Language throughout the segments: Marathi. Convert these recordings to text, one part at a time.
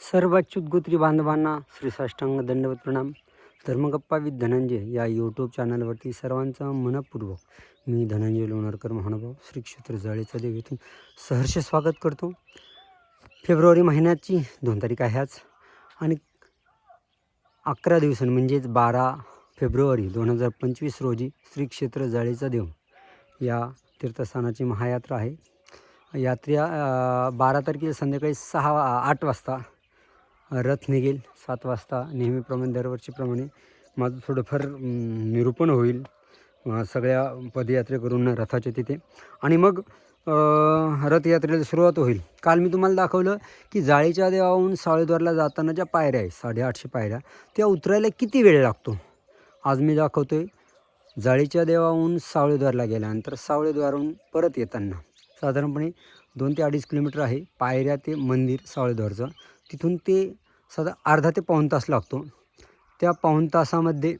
सर्व गोत्री बांधवांना श्री साष्टांग दंडवत प्रणाम. धर्मगप्पा विथ धनंजय या यूट्यूब चॅनलवरती सर्वांचं मनपूर्वक मी धनंजय लोणारकर महानुभाव श्री क्षेत्र जाळेचा देव येथून सहर्ष स्वागत करतो. फेब्रुवारी महिन्याची दोन तारीख आहे आज आणि अकरा दिवसांनी म्हणजेच बारा फेब्रुवारी दोन हजार पंचवीस रोजी श्री क्षेत्र जाळेचा देव या तीर्थस्थानाची महायात्रा आहे. यात्रा बारा तारखेला संध्याकाळी सहा आठ वाजता रथ निघेल सात वाजता. नेहमीप्रमाणे दरवर्षीप्रमाणे माझं थोडंफार निरूपण होईल सगळ्या पदयात्रेकरून रथाच्या तिथे. आणि मग रथयात्रेला सुरुवात होईल. काल मी तुम्हाला दाखवलं की जाळीच्या देवाहून साळेद्वारला जाताना ज्या पायऱ्या आहे साडेआठशे पायऱ्या त्या उतरायला किती वेळ लागतो? आज मी दाखवतो आहे जाळीच्या देवाहून सावळेद्वारला गेल्यानंतर सावळेद्वारहून परत येताना. साधारणपणे दोन ते अडीच किलोमीटर आहे पायऱ्या ते मंदिर सावळेद्वारचं तिथून ते साधा अर्धा ते पाऊण तास लागतो. त्या पाऊण तासामध्ये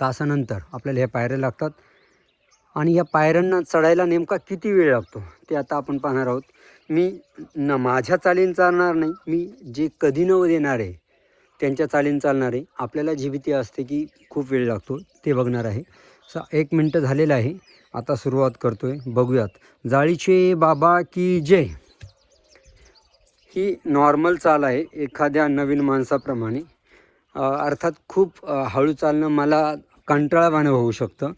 तासानंतर आपल्याला ह्या पायऱ्या लागतात. आणि या पायऱ्यांना चढायला नेमका किती वेळ लागतो ते आता आपण पाहणार आहोत. मी न माझ्या चालीन चालणार नाही. मी जे कधी न देणार आहे त्यांच्या चालीन चालणार आहे. आपल्याला जी भीती असते की खूप वेळ लागतो ते बघणार आहे. स एक मिनटं झालेलं आहे. आता सुरुवात करतो आहे बघूयात. जाळीचे बाबा की जय? ही नॉर्मल चाल आहे एखाद्या नवीन माणसाप्रमाणे. अर्थात खूप हळू चालणं मला कंटाळावाणं होऊ शकतं.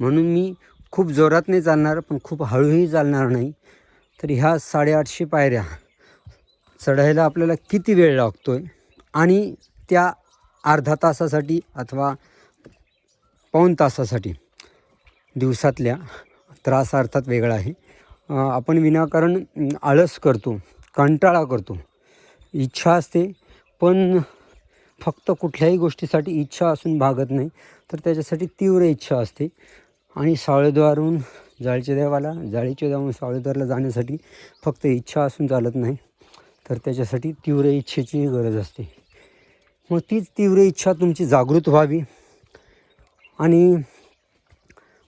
म्हणून मी खूप जोरात नाही चालणार पण खूप हळूही चालणार नाही. तर ह्या साडेआठशे पायऱ्या चढायला आपल्याला किती वेळ लागतो आहे आणि त्या अर्धा तासासाठी अथवा पाऊण तासासाठी दिवसातल्या त्रास अर्थात वेगळा आहे. आपण विनाकारण आळस करतो. कंटाळा करतो. इच्छा असते पण फक्त कुठल्याही गोष्टीसाठी इच्छा असून भागत नाही तर त्याच्यासाठी तीव्र इच्छा असते. आणि सावळेद्वारून जाळीच्या देवाला जाळीच्या देवाहून सावळेद्वारला जाण्यासाठी फक्त इच्छा असून चालत नाही तर त्याच्यासाठी तीव्र इच्छेची गरज असते. मग तीच तीव्र इच्छा तुमची जागृत व्हावी. आणि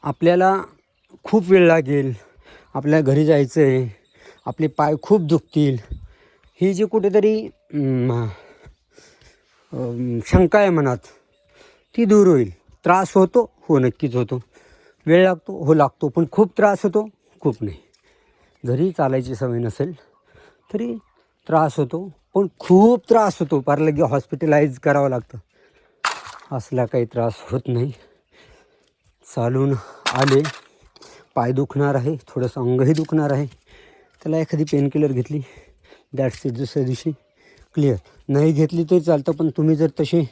आपल्याला खूप वेळ लागेल आपल्या घरी जायचं आहे आपले पाय खूप दुखतील. ही जी कुठेतरी शंका आहे मनात ती दूर होईल. त्रास होतो? हो नक्कीच होतो. वेळ लागतो? हो लागतो. पण खूप त्रास होतो? खूप नाही. जरी चालायची सवय नसेल तरी त्रास होतो. पण खूप त्रास होतो. फार लगे हॉस्पिटलाइज करावं लागतं. असला काही त्रास होत नाही. चालून आले. पाय दुखणार आहे. थोडंसं अंगही दुखणार आहे. त्याला एखादी पेनकिलर घेतली. दॅट्स इट दुसऱ्या दिवशी क्लिअर नाही घेतली तरी चालतं पण तुम्ही जर तसे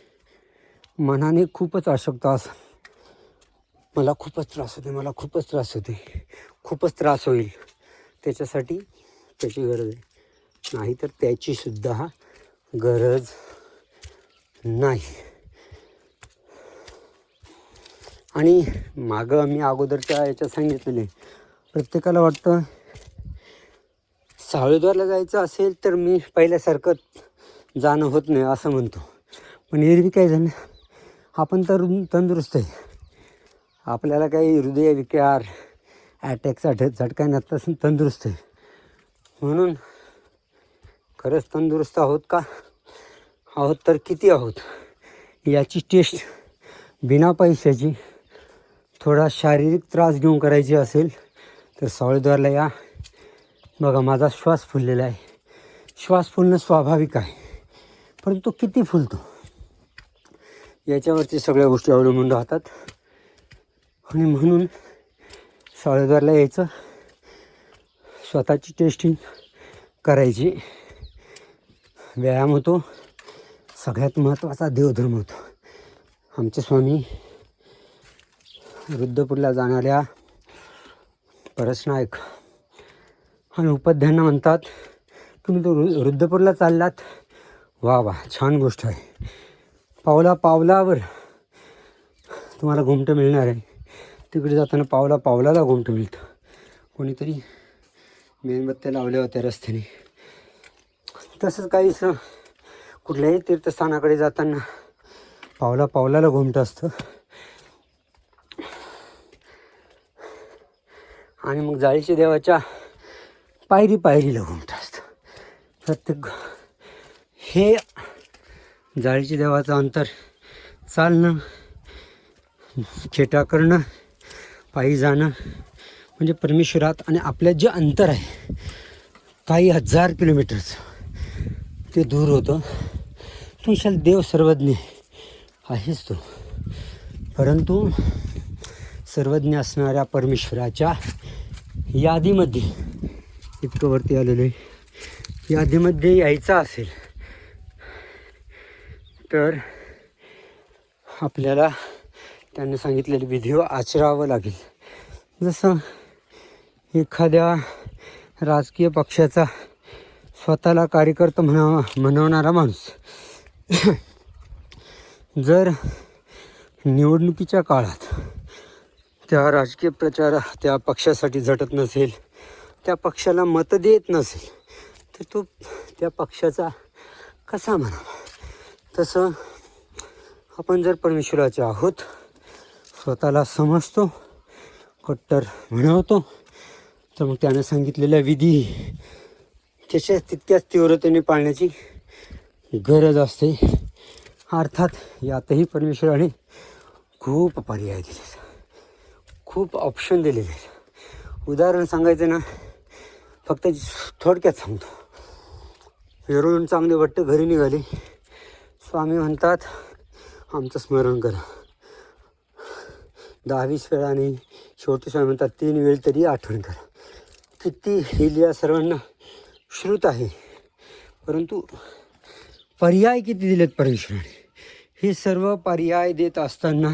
मनाने खूपच अशक्त असाल मला खूपच त्रास होते मला खूपच त्रास होते खूपच त्रास होईल. त्याच्यासाठी त्याची गरज आहे. नाही तर त्याचीसुद्धा गरज नाही. आणि मागं मी अगोदरच्या याच्यात सांगितलेले प्रत्येकाला वाटतं सावळेद्वारला जायचं असेल तर मी पहिल्यासारखं जाणं होत नाही असं म्हणतो. पण एरवी काय झालं? आपण तर तंदुरुस्त आहे. आपल्याला काही हृदयविकार अटॅकचा ढ झटका नसून तंदुरुस्त आहे. म्हणून खरंच तंदुरुस्त आहोत का? आहोत तर किती आहोत? याची टेस्ट बिना पैशाची थोडा शारीरिक त्रास घेऊन करायची असेल तर सावळेद्वारला या. बघा माझा श्वास फुललेला आहे. श्वास फुलणं स्वाभाविक आहे. परंतु किती फुलतो? याच्यावरती सगळ्या गोष्टी अवलंबून राहतात. आणि म्हणून सावळेद्वारला यायचं. स्वतःची टेस्टिंग करायची. व्यायाम होतो. सगळ्यात महत्त्वाचा देवधर्म होतो. आमचे स्वामी रुद्रपूरला जाणाऱ्या परस नायक आणि उपाध्यांना म्हणतात तुम्ही तो रु रुद्रपूरला चाललात. वा वा छान गोष्ट आहे. पावला पावलावर तुम्हाला घुमटं मिळणार आहे. तिकडे जाताना पावला पावलाला घुमटं मिळतं. कोणीतरी मेणबत्त्या लावल्या होत्या रस्त्याने. तसंच काहीसं कुठल्याही तीर्थस्थानाकडे जाताना पावला पावलाला घुमटं असतं. आणि मग जाळीच्या देवाच्या पायरी पायरीला घुमटं असतं प्रत्येक हे जाळीची देवाचं अंतर चालणं खेटा करणं पायी जाणं म्हणजे परमेश्वरात आणि आपल्यात जे अंतर आहे काही हजार किलोमीटरचं ते दूर होतं. तो शाल देव सर्वज्ञ आहेच तो. परंतु सर्वज्ञ असणाऱ्या परमेश्वराच्या यादीमध्ये इतकं वरती आलेलं आहे. यादीमध्ये यायचं असेल तर आपल्याला त्यांनी सांगितलेले विधी आचरावं लागेल. जसं एखाद्या राजकीय पक्षाचा स्वतःला कार्यकर्ता म्हणा म्हणवणारा माणूस. जर निवडणुकीच्या काळात त्या राजकीय प्रचार त्या पक्षासाठी झटत नसेल त्या पक्षाला मतं देत नसेल तर तो त्या पक्षाचा कसा म्हणावा? तसं आपण जर परमेश्वराचे आहोत स्वतःला समजतो कट्टर म्हणवतो तर मग त्यानं सांगितलेल्या विधी त्याच्या तितक्याच तीव्रतेने पाळण्याची गरज असते. अर्थात यातही परमेश्वराने खूप पर्याय दिले खूप ऑप्शन दिलेले आहेत. उदाहरण सांगायचं ना फक्त थोडक्यात सांगतो. वेरूळून चांगले वाटतं घरी निघाले. स्वामी म्हणतात आमचं स्मरण करा. दहावीस वेळा नाही शेवटी स्वामी म्हणतात तीन वेळ तरी आठवण करा. किती लिहिल्या सर्वांना श्रुत आहे. परंतु पर्याय किती दिलेत परमेश्वराने? हे सर्व पर्याय देत असताना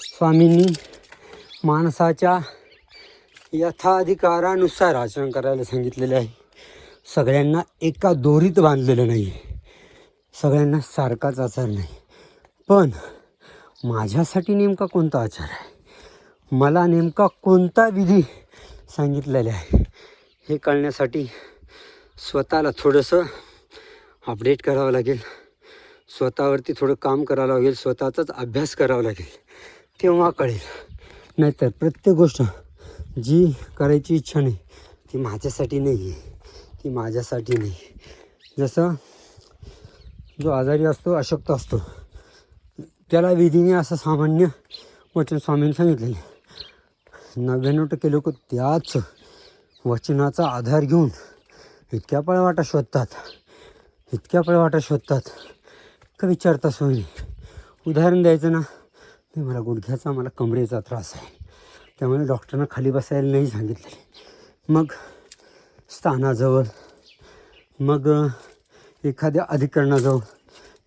स्वामींनी माणसाच्या यथाधिकारानुसार आचरण करायला सांगितलेले आहे. सगळ्यांना एका दोरीत बांधलेलं नाही सगळ्यांना सारखाच आचार नाही. पण माझ्यासाठी नेमका कोणता आचार आहे? मला नेमका कोणता विधी सांगितलेला आहे? हे कळण्यासाठी स्वतःला थोडंसं अपडेट करावं लागेल. स्वतःवरती थोडं काम करावं लागेल. स्वतःचाच अभ्यास करावा लागेल. तेव्हा कळेल. नाहीतर प्रत्येक गोष्ट जी करायची इच्छा नाही ती माझ्यासाठी नाही आहे ती माझ्यासाठी नाही. जसं जो आजारी असतो अशक्त असतो त्याला विधीने असं सामान्य वचन स्वामींनी सांगितलेले नव्याण्णव टक्के लोक त्याच वचनाचा आधार घेऊन इतक्या पळवाटा शोधतात इतक्या पळवाटा शोधतात का विचारता सोयी नाही. उदाहरण द्यायचं ना नाही मला गुडघ्याचा मला कमरेचा त्रास आहे. त्यामुळे डॉक्टरनं खाली बसायला नाही सांगितलेले मग स्थानाजवळ मग एखाद्या अधिकरणाजवळ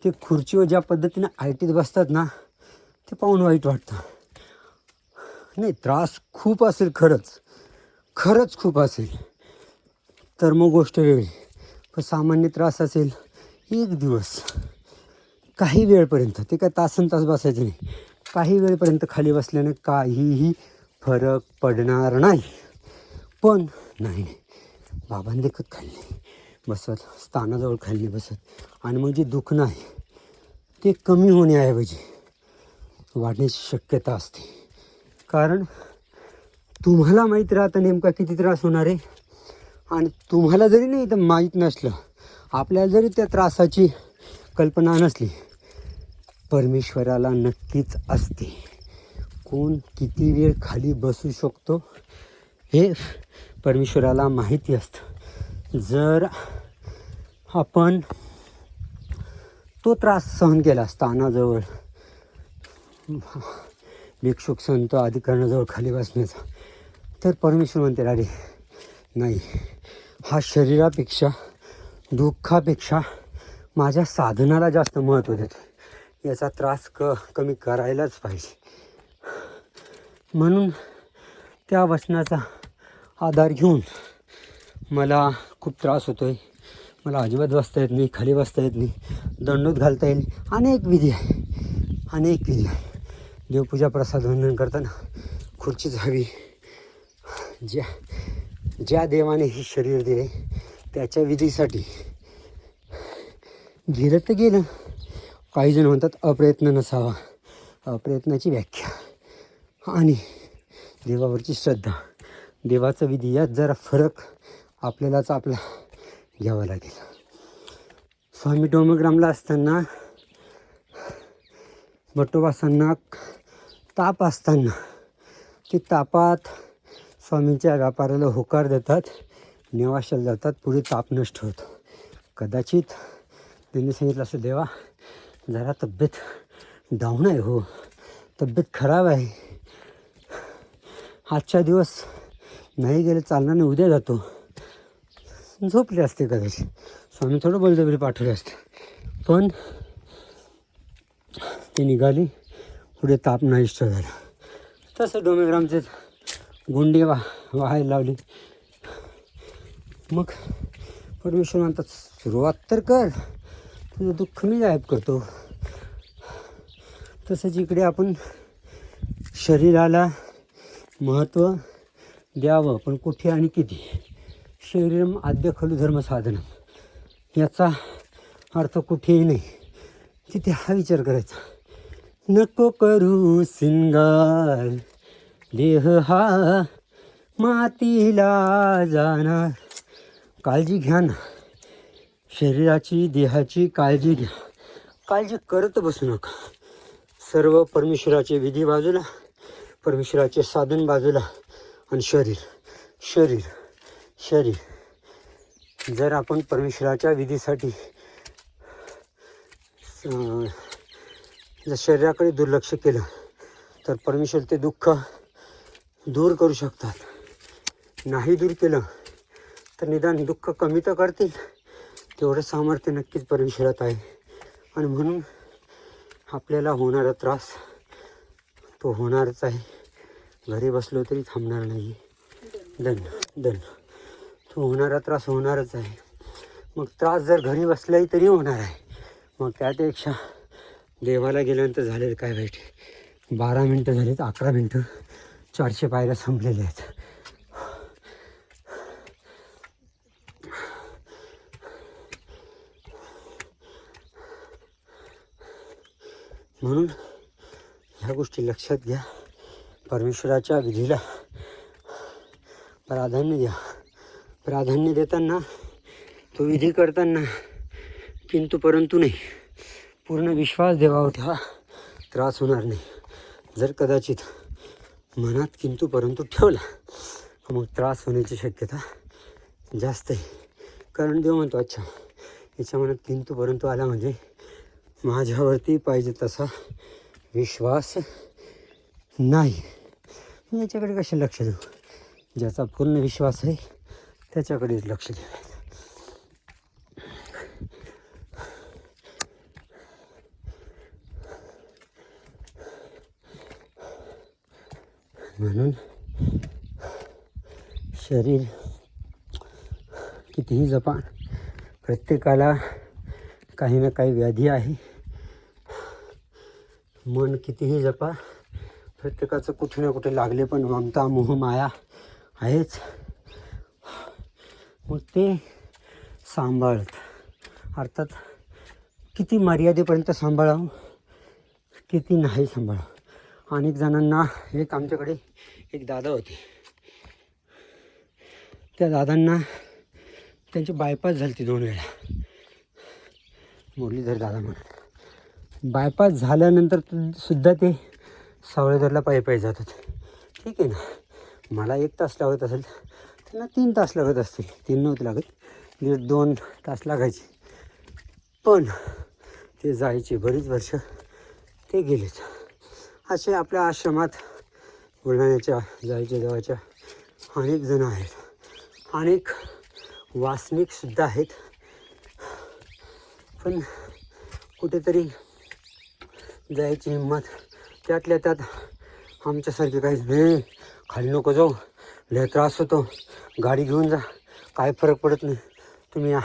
ते खुर्चीवर ज्या पद्धतीने आयटीत बसतात ना ते पाहून वाईट वाटतं. नाही त्रास खूप असेल खरंच. खरंच खूप असेल. तर मग गोष्ट वेगळी. पण सामान्य त्रास असेल एक दिवस. काही वेळपर्यंत. ते काय तासन तास बसायचं नाही. काही वेळपर्यंत खाली बसल्याने काहीही फरक पडणार नाही. पण नाही बाबांदेखत बाबांनी देखत बसत स्थानाजवळ खाल्ली बसत. आणि मग जे दुखणं आहे ते कमी होण्याऐवजी वाढण्याची शक्यता असते. कारण तुम्हाला माहीत राहतं नेमका किती त्रास होणार आहे. आणि तुम्हाला जरी नाही तर माहीत नसलं आपल्याला जरी त्या त्रासाची कल्पना नसली परमेश्वराला नक्कीच असते. कोण किती वेळ खाली बसू शकतो हे परमेश्वराला माहिती असतं. जर आपण तो त्रास सहन केला स्थानाजवळ भिक्षुक संत अधिकरणाजवळ खाली बसण्याचा तर परमेश्वर म्हणते अरे नाही. हा शरीरापेक्षा दुःखापेक्षा माझ्या साधनाला जास्त महत्त्व देतो याचा त्रास क कमी करायलाच पाहिजे. म्हणून त्या वचनाचा आधार घेऊन मला खूप त्रास होतो आहे मला अजिबात बसता येत नाही खाली बसता येत नाही दंडूत घालता येईल. अनेक विधी आहे. अनेक विधी आहे. देवपूजा प्रसाद वंदन करताना खुर्चीच हवी ज्या ज्या देवाने हे शरीर दिले त्याच्या विधीसाठी गेलं तर गेलं. काही जण म्हणतात अप्रयत्न नसावा. अप्रयत्नाची व्याख्या. आणि देवावरची श्रद्धा. देवाचं विधी यात जरा फरक आपल्यालाच आपला घ्यावा लागेल. स्वामी डोमग्रामला असताना बटोबासांना ताप असताना ते तापात स्वामींच्या व्यापाराला होकार देतात नेवाशाला जातात पुढे ताप नष्ट होतो. कदाचित त्यांनी सांगितलं असं देवा जरा तब्येत डाऊन आहे हो. तब्येत खराब आहे. आजच्या दिवस नाही गेले चालणार नाही उद्या जातो. झोपले असते कदाचित. स्वामी थोडं बलजबरी पाठवले असते. पण ती निघाली. पुढे ताप नाहीष्ट झाला. तसं डोमेग्रामचे गुंडी वा वाहायला लावली मग परमेश्वर म्हणतात सुरुवात तर कर. तुझं दुःख मी गायब करतो. तसंच इकडे आपण शरीराला महत्त्व द्यावं पण कुठे आणि किती? शरीरम आद्य खलू धर्म साधनं याचा अर्थ कुठेही नाही. तिथे हा विचार करायचा. नको करू सिंगार. देह हा मातीला जाणार. काळजी घ्या ना. शरीराची देहाची काळजी घ्या. काळजी करत बसू नका. सर्व परमेश्वराचे विधी बाजूला परमेश्वराचे साधन बाजूला आणि शरीर शरीर शरीर. जर आपण परमेश्वराच्या विधीसाठी जर शरीराकडे दुर्लक्ष केलं तर परमेश्वर ते दुःख दूर करू शकतात. नाही दूर केलं तर निदान दुःख कमी तर करतील. तेवढं सामर्थ्य नक्कीच परमेश्वरात आहे. आणि म्हणून आपल्याला होणारा त्रास तो होणारच आहे. घरी बसलो तरी थांबणार नाही. दन दन तो होणारा त्रास होणारच आहे. मग त्रास जर घरी बसलाही तरी होणार आहे. मग त्यापेक्षा देवाला गेल्यानंतर झालेलं काय वाईट? बारा मिनटं झालीत अकरा मिनटं. चारशे पायऱ्या संपलेल्या आहेत. म्हणून ह्या गोष्टी लक्षात घ्या. परमेश्वराच्या विधीला प्राधान्य द्या. प्राधान्य देताना तो विधी करताना किंतु परंतु नाही पूर्ण विश्वास देवावर ठेवा. त्रास होणार नाही. जर कदाचित मनात किंतु परंतु ठेवला मग त्रास होण्याची शक्यता जास्त आहे. कारण देव म्हणतो अच्छा याच्या मनात किंतु परंतु आला म्हणजे माझ्यावरती पाहिजे तसा विश्वास नाही. याच्याकडे कसे लक्ष देऊ? ज्याचा पूर्ण विश्वास आहे त्याच्याकडेच लक्ष देऊ. म्हणून शरीर कितीही जपा प्रत्येकाला काही ना काही व्याधी आहे. मन कितीही जपा प्रत्येकाचं कुठे ना कुठे लागले पण ममता मोह माया आहेच. मग ते सांभाळत. अर्थात किती मर्यादेपर्यंत सांभाळावं किती नाही सांभाळावं. अनेक जणांना एक आमच्याकडे एक दादा होते. त्या दादांना त्यांची बायपास झाली ती दोन वेळा. मुरलीधर दादा म्हणून. बायपास झाल्यानंतर सुद्धा ते सावळेदरला पायी पायी जात होते ठीक आहे ना? मला एक तास लागत असेल त्यांना तीन तास लागत असतील. तीन नव्हते लागत दीड दोन तास लागायचे. पण ते जायचे बरीच वर्ष ते गेलेच असे आपल्या आश्रमात बुलढाण्याच्या जायच्या देवाच्या अनेक जण आहेत. अनेक वासनिकसुद्धा आहेत. पण कुठेतरी जायची हिंमत त्यातल्या त्यात आमच्यासारखे काहीच नाही. खाली नको जाऊ. लय त्रास होतो. गाडी घेऊन जा. काय फरक पडत नाही. तुम्ही आ-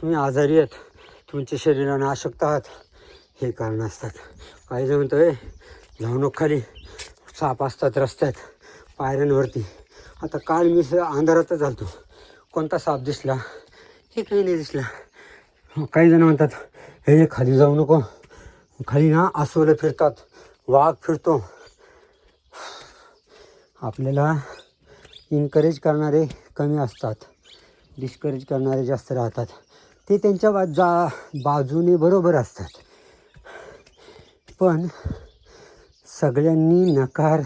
तुम्ही आजारी आहेत. तुमच्या शरीराने अशक्त आहात. हे कारण असतात. काही जण म्हणतो "ए, जाऊ नको खाली. साप असतात रस्त्यात. पायऱ्यांवरती. आता काल मी अंधारातच झालतो कोणता साप दिसला? हे काही नाही दिसला. काही जण म्हणतात हे खाली जाऊ नको. खाली ना आसवलं फिरतात. वाघ फिरतो. आपल्याला इन्करेज करणारे कमी असतात. डिस्करेज करणारे जास्त राहतात. ते त्यांच्या बा जा बाजूने बरोबर असतात. पण सगळ्यांनी नकार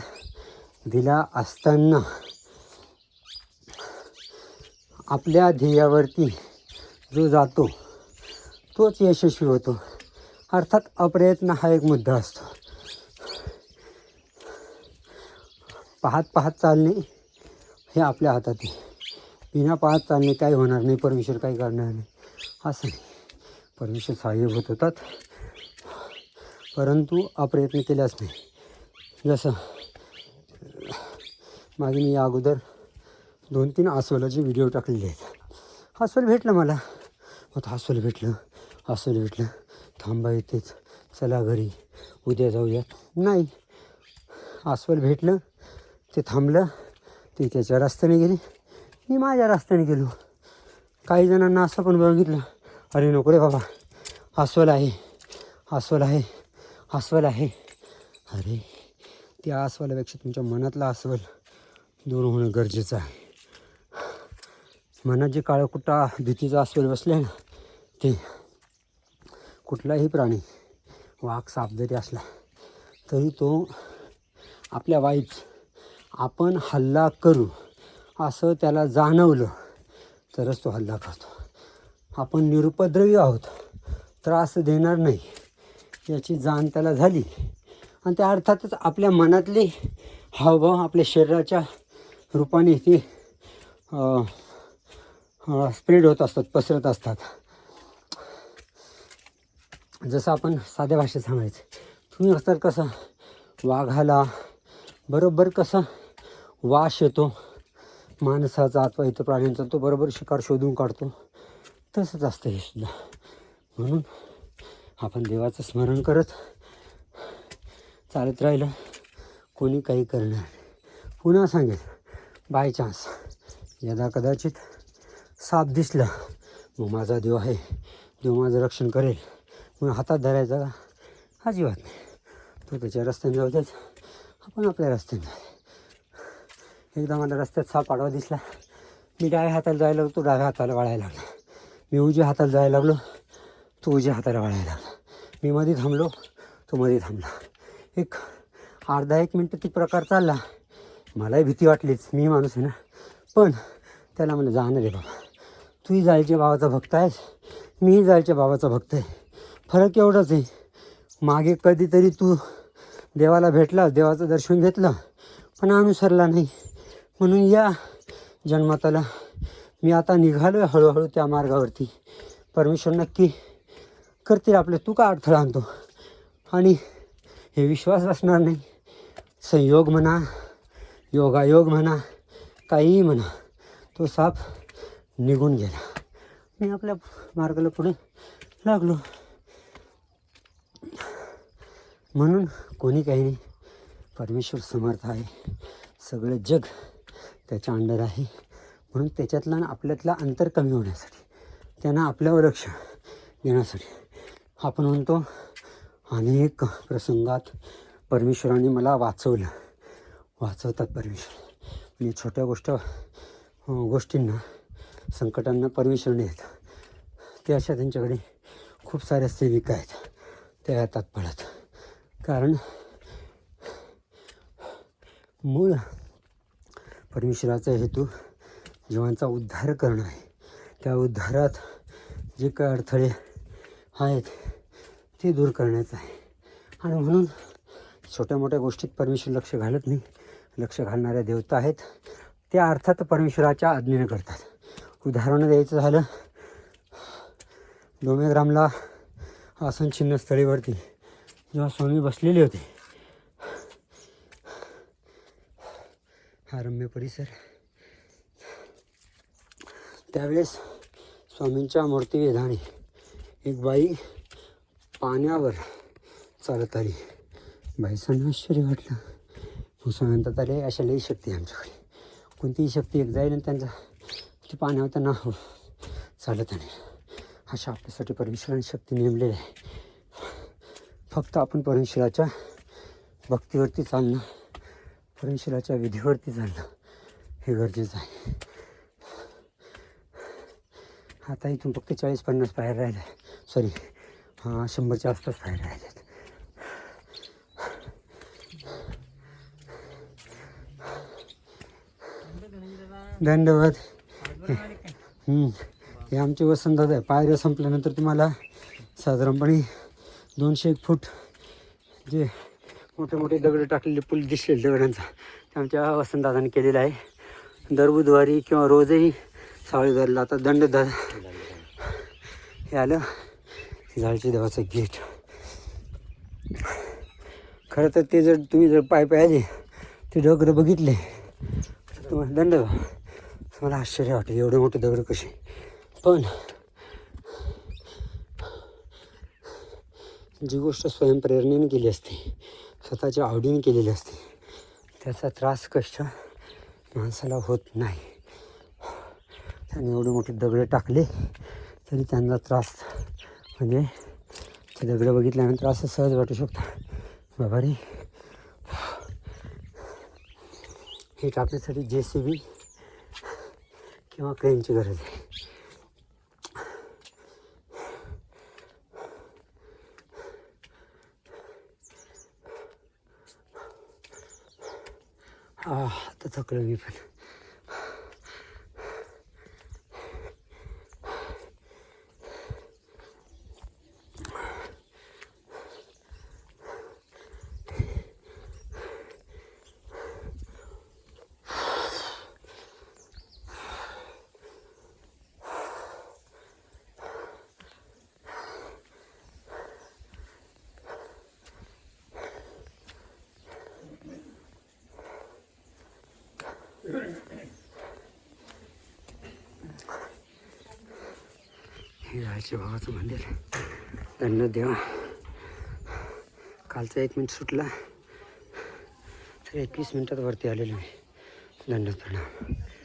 दिला असताना आपल्या ध्येयावरती जो जातो तोच यशस्वी होतो. अर्थात अप्रयत्न हा एक मुद्दा असतो. पाहत पाहत चालणे हे आपल्या हातात आहे बिना पाहत चालणे काही होणार नाही परमेश्वर काही करणार नाही. असं नाही. परमेश्वर सहाय्यभूत होतात. परंतु अप्रयत्न केल्याच नाही. जसं मागे मी या अगोदर दोन तीन अस्वलाचे व्हिडिओ टाकलेले आहेत. अस्वल भेटलं मला. मग अस्वल भेटलं अस्वल भेटलं. थांबा येतेच चला घरी. उद्या जाऊयात. नाही. अस्वल भेटलं. ते थांबलं. ती त्याच्या रस्त्याने गेली. मी माझ्या रस्त्याने गेलो. काही जणांना असं पण बघितलं. अरे नको रे बाबा. अस्वल आहे. अस्वल आहे. अस्वल आहे. अरे त्या अस्वलापेक्षा तुमच्या मनातला अस्वल दूर होणं गरजेचं आहे. मनात जे काळं भीतीचा अस्वल बसले ना ते कुठलाही प्राणी वाघ साप जरी असला तरी तो आपल्या वाईट आपण हल्ला करू असं त्याला जाणवलं तरच तो हल्ला करतो. आपण निरुपद्रवी आहोत त्रास देणार नाही याची जाण त्याला झाली. आणि त्या अर्थातच आपल्या मनातले हावभाव आपल्या शरीराच्या रूपाने ते स्प्रेड होत असतात पसरत असतात. जसं आपण साध्या भाषेत सांगायचं तुम्ही असतात कसं वाघाला बरोबर कसं वास येतो. माणसाचा अथवा इतर प्राण्यांचा तो बरोबर शिकार शोधून काढतो. तसंच असतं हे सुद्धा. म्हणून आपण देवाचं स्मरण करत चालत राहिलं. कोणी काही करणार पुन्हा सांगेल बाय चान्स. यदा कदाचित साप दिसला मग माझा देव आहे. देव माझं रक्षण करेल. म्हणून हातात धरायचा अजिबात नाही. तो त्याच्या रस्त्याने जाऊ आपण आपल्या रस्त्याने जाऊ. एकदा मला रस्त्यात साप आडवा दिसला. मी डाव्या हाताला जायला लागलो तो डाव्या हाताला वळायला लागला. मी उजव्या हाताला जायला लागलो तो उजव्या हाताला वळायला लागला. मी मध्ये थांबलो तो मध्ये थांबला. एक अर्धा एक मिनटं ती प्रकार चालला. मलाही भीती वाटलीच मी माणूस आहे ना. पण त्याला म्हणलं जाणं रे बाबा. तूही जायच्या बाबाचा भक्त आहेस. मीही जायच्या बाबाचा भक्त आहे. फरक एवढाच आहे. मागे कधीतरी तू देवाला भेटला देवाचं दर्शन घेतलं पण अनुसरला नाही. म्हणून या जन्माताला मी आता निघालो आहे हळूहळू त्या मार्गावरती. परमेश्वर नक्की करतील आपले तू का अडथळा आणतो? आणि हे विश्वास असणार नाही. संयोग म्हणा योगायोग म्हणा काहीही म्हणा तो साप निघून गेला. मी आपल्या मार्गाला पुढे लागलो. म्हणून कोणी काही नाही. परमेश्वर समर्थ आहे. सगळं जग त्याच्या अंडर आहे. म्हणून त्याच्यातला आणि आपल्यातला अंतर कमी होण्यासाठी त्यांना आपल्यावर लक्ष देण्यासाठी आपण म्हणतो अनेक प्रसंगात परमेश्वराने मला वाचवलं. वाचवतात परमेश्वर. म्हणजे छोट्या गोष्ट गोष्टींना संकटांना परमेश्वरने येतं ते अशा त्यांच्याकडे खूप साऱ्या सेविका आहेत. त्या येतात पळत. कारण मूळ परमेश्वराचा हेतू जीवांचा उद्धार करणं आहे. त्या उद्धारात जे काही अडथळे आहेत ते दूर करण्याचं आहे. आणि म्हणून छोट्या मोठ्या गोष्टीत परमेश्वर लक्ष घालत नाही. लक्ष घालणाऱ्या देवता आहेत. त्या अर्थात परमेश्वराच्या आज्ञेने करतात. उदाहरण द्यायचं झालं डोमेग्रामला आसन चिन्ह स्थळीवरती जेव्हा स्वामी बसलेले होते हा रम्य परिसर. त्यावेळेस स्वामींच्या मूर्तिवेधाने एक बाई पाण्यावर चालत आली. बाईसांना आश्चर्य वाटलं. मग म्हणतात अरे अशा लई शक्ती आमच्याकडे. कोणतीही शक्ती एक जाईल आणि त्यांचा ते पाण्यावर त्यांना हो चालत आणि अशा आपल्यासाठी परमेश्वराने शक्ती नेमलेली आहे. फक्त आपण परमेश्वराच्या भक्तीवरती चालणं परमेश्वराच्या विधीवरती चालणं हे गरजेचं आहे. आता इथून फक्त चाळीस पन्नास पायर राहिले. सॉरी हां शंभरच्या आसपास पायर राहिलेत दंडवत. धन्यवाद हे आमचे वसंतदादा आहे. पायऱ्या संपल्यानंतर तुम्हाला साधारणपणे दोनशे एक फूट जे मोठे मोठे दगड टाकलेले पूल दिसले दगडांचा. आमच्या वसंतदादाने केलेला आहे. दर बुधवारी किंवा रोजही सावळी आता दंड दा हे आलं. झाडचे देवाचं गेट. खरं तर ते जर तुम्ही जर पाय पाय आले ते दगड बघितले. तर तुम्हाला दंड मला आश्चर्य वाटेल एवढे मोठे दगड कसे. पण जी गोष्ट स्वयंप्रेरणेने केली असते स्वतःच्या आवडीने केलेली असते. त्याचा त्रास कष्ट माणसाला होत नाही. त्याने एवढे मोठे दगडे टाकले तरी त्यांना त्रास म्हणजे ते दगडं बघितल्यानंतर असं सहज वाटू शकतं. बाबा रे हे टाकण्यासाठी जे सी बी किंवा क्रेनची गरज आहे आ आता पण. हे राहायचे भावाचं मंदिर. दंड देवा. कालचा एक मिनिट सुटला. तर एकवीस मिनिटात वरती आलेलो मी. दंड प्रणाम